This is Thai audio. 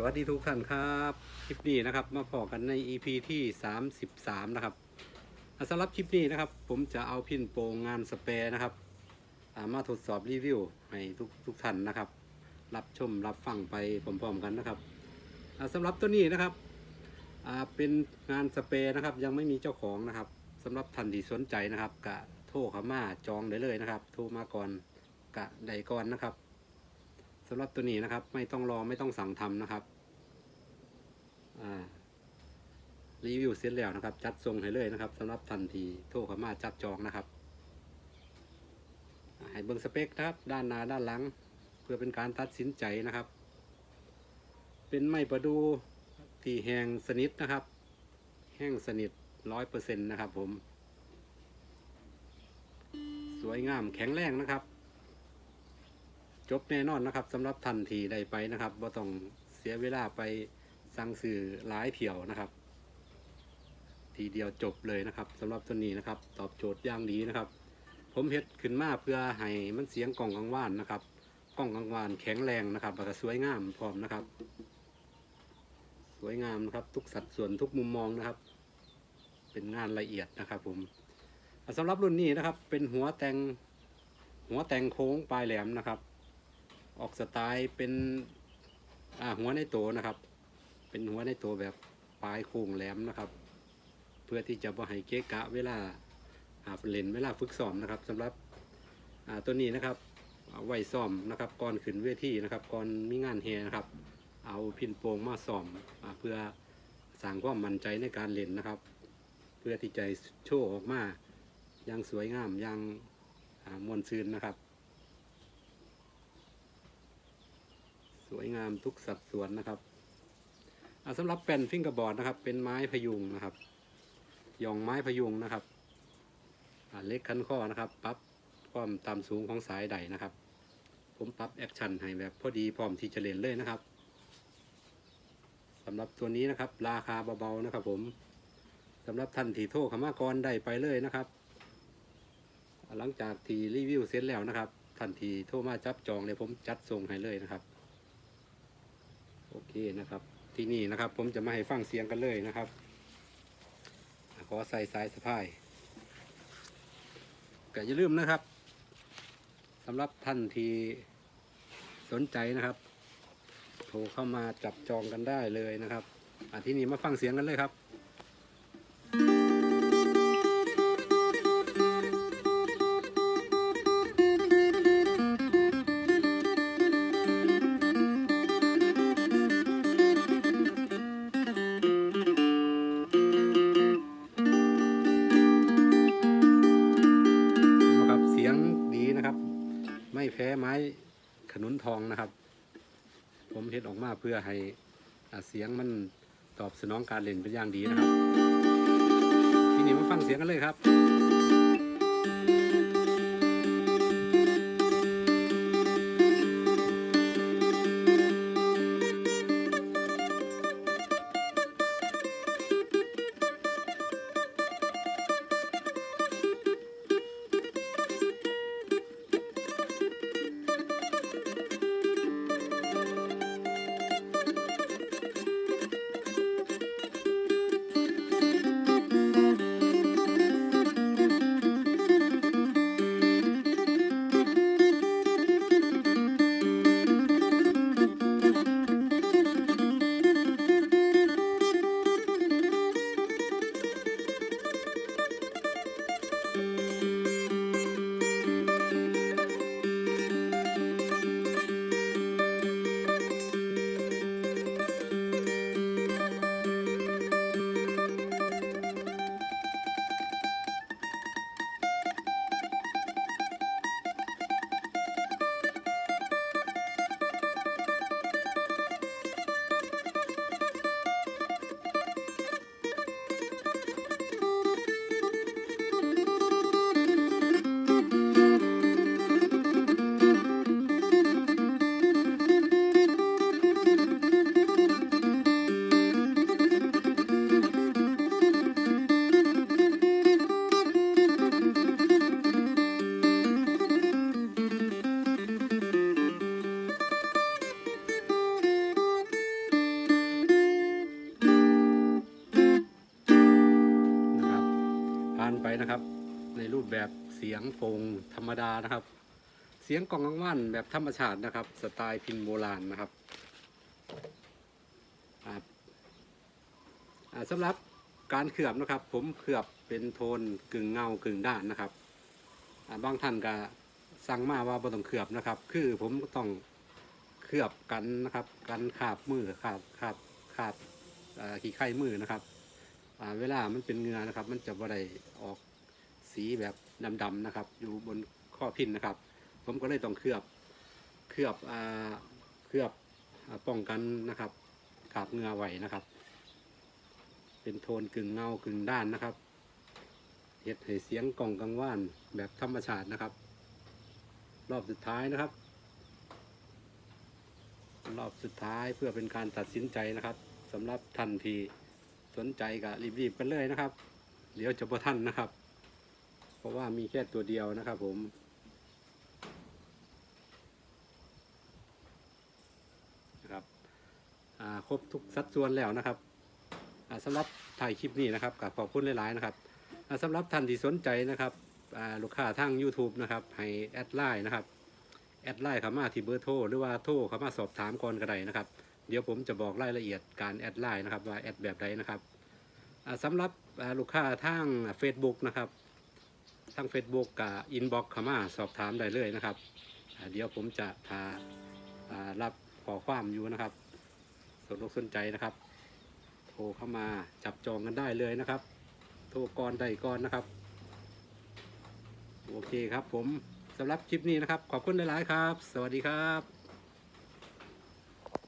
สวัสดีทุกท่านครับ คลิปนี้นะครับมาพอกันใน EP ที่ 33 นะครับสำหรับคลิปนี้นะครับ ผมจะเอาพินโปรงงานสเปรย์นะครับามาทดสอบรีวิวให้ทุกทุกท่านนะครับ รับชมรับฟังไปพร้อมๆกันนะครับสำหรับตัวนี้นะครับเป็นงานสเปรย์นะครับ ยังไม่มีเจ้าของนะครับสำหรับท่านที่สนใจนะครับกะโทรเขามาจองได้เลยนะครับ โทรมาก่อนกะใดก่อนนะครับ สำหรับตัวนี้นะครับ ไม่ต้องรอไม่ต้องสั่งทำนะครับรีวิวเสร็จแล้วนะครับ จัดส่งให้เลยนะครับสำหรับทันทีโทรเข้ามาจับจองนะครับให้เบิ่งสเปคครับ ด้านหน้าด้านหลัง เพื่อเป็นการตัดสินใจนะครับ เป็นไม้ประดูที่แห้งสนิทนะครับ แห้งสนิทร้อยเปอร์เซ็นต์นะครับผม สวยงามแข็งแรงนะครับ จบแน่นอนนะครับสำหรับทันทีได้ไปนะครับว่าต้องเสียเวลาไปสั่งสื่อหลายเที่ยวนะครับ ทีเดียวจบเลยนะครับสำหรับตัวนี้นะครับ ตอบโจทย์อย่างดีนะครับ ผมเฮ็ดขึ้นมาเพื่อให้มันเสียงกล่องกังวานนะครับกล่องกังวานแข็งแรงนะครับแล้วก็สวยงามพร้อมนะครับ สวยงามนะครับ ทุกสัดส่วนทุกมุมมองนะครับ เป็นงานละเอียดนะครับ ผมสำหรับรุ่นนี้นะครับ เป็นหัวแต่งหัวแต่งโค้งปลายแหลมนะครับ ออกสไตล์เป็นหัวในโตนะครับ เป็นหัวในโตแบบปลายโค้งแหลมนะครับ เพื่อที่จะบ่ให้เกะกะเวลาหาเล่นเวลาฝึกซ้อมนะครับสำหรับตัวนี้นะครับเอาไว้ซ้อมนะครับก่อนขึ้นเวทีนะครับก่อนมีงานแฮนะครับ เอาพินโปงมาซ้อมเพื่อสร้างความมั่นใจในการเล่นนะครับ เพื่อที่จะโชว์ออกมาอย่างสวยงามอย่างอ่ามวลซืนนะครับ สวยงามทุกสัดส่วนนะครับอ่าสำหรับแป้นฟิงกระบอดนะครับ เป็นไม้พยุงนะครับยองไม้พยุงนะครับเล็กคันข้อนะครับปรับความต่ำสูงของสายใดนะครับ ผมปรับแอคชั่นให้แบบพอดีพร้อมที่จะเล่นเลยนะครับสำหรับตัวนี้นะครับ ราคาเบาๆนะครับ ผมสำหรับท่านที่โทรเข้ามากรได้ไปเลยนะครับ หลังจากที่รีวิวเสร็จแล้วนะครับท่านที่โทรมาจับจองเลยผมจัดส่งให้เลยนะครับ อเคนะครับ ที่นี่นะครับ ผมจะมาให้ฟังเสียงกันเลยนะครับ ขอใส่สายสะพายก็อย่าลืมนะครับสำหรับท่านที่สนใจนะครับ โทรเข้ามาจับจองกันได้เลยนะครับอะที่นี่มาฟังเสียงกันเลยครับนะครับ ทองนะครับ ผมเฮ็ดออกมาเพื่อให้เสียงมันตอบสนองการเล่นเป็นอย่างดีนะครับ ทีนี้มาฟังเสียงกันเลยครับ นะครับ ในรูปแบบเสียงโป่งธรรมดานะครับ เสียงกล่องกังวานแบบธรรมชาตินะครับ สไตล์พินโบราณนะครับสำหรับการเขือบนะครับ ผมเขือบเป็นโทนกึ่งเงากึ่งด้านนะครับบางท่านก็สั่งมาว่าบ่ต้องเขือบนะครับ คือผมต้องเคลือบกันนะครับ กันขาบมือขาบขาบขาบขี้ไข่มือนะครับ เวลามันเป็นเงือนะครับ มันจะบ่ได้ออกสีแบบดำๆนะครับ อยู่บนข้อพินนะครับ ผมก็เลยต้องเคลือบเคลือบอเคลือบอป้องกันนะครับขาบเงือไว้นะครับ เป็นโทนกึ่งเงากึ่งด้านนะครับเห็ดให้เสียงกล่องกังว่านแบบธรรมชาตินะครับ รอบสุดท้ายนะครับ รอบสุดท้ายเพื่อเป็นการตัดสินใจนะครับสำหรับท่านที สนใจก็รีบๆกันเลยนะครับ เดี๋ยวจะพอท่านนะครับ เพราะว่ามีแค่ตัวเดียวนะครับผมนะครับครบทุกสัดส่วนแล้วนะครับสำหรับถ่ายคลิปนี้นะครับกับขอบคุณหลายๆนะครับสำหรับท่านที่สนใจนะครับลูกค้าทาง YouTube นะครับ ให้แอดไลน์นะครับ แอดไลน์เข้ามาที่เบอร์โทรหรือว่าโทรเข้ามาสอบถามก่อนก็ได้นะครับ เดี๋ยวผมจะบอกรายละเอียดการแอดไลน์นะครับว่าแอดแบบใดนะครับอ่าสำหรับลูกค้าทาง Facebook นะครับทาง Facebook กับอินบ็อกเข้ามาสอบถามได้เลยนะครับ เดี๋ยวผมจะพาอ่ารับขอความอยู่นะครับสนอกสนใจนะครับ โทรเข้ามาจับจองกันได้เลยนะครับ โทรก่อนได้ก่อนนะครับ โอเคครับผมสำหรับคลิปนี้นะครับ ขอบคุณหลาย ๆ ครับ สวัสดีครับ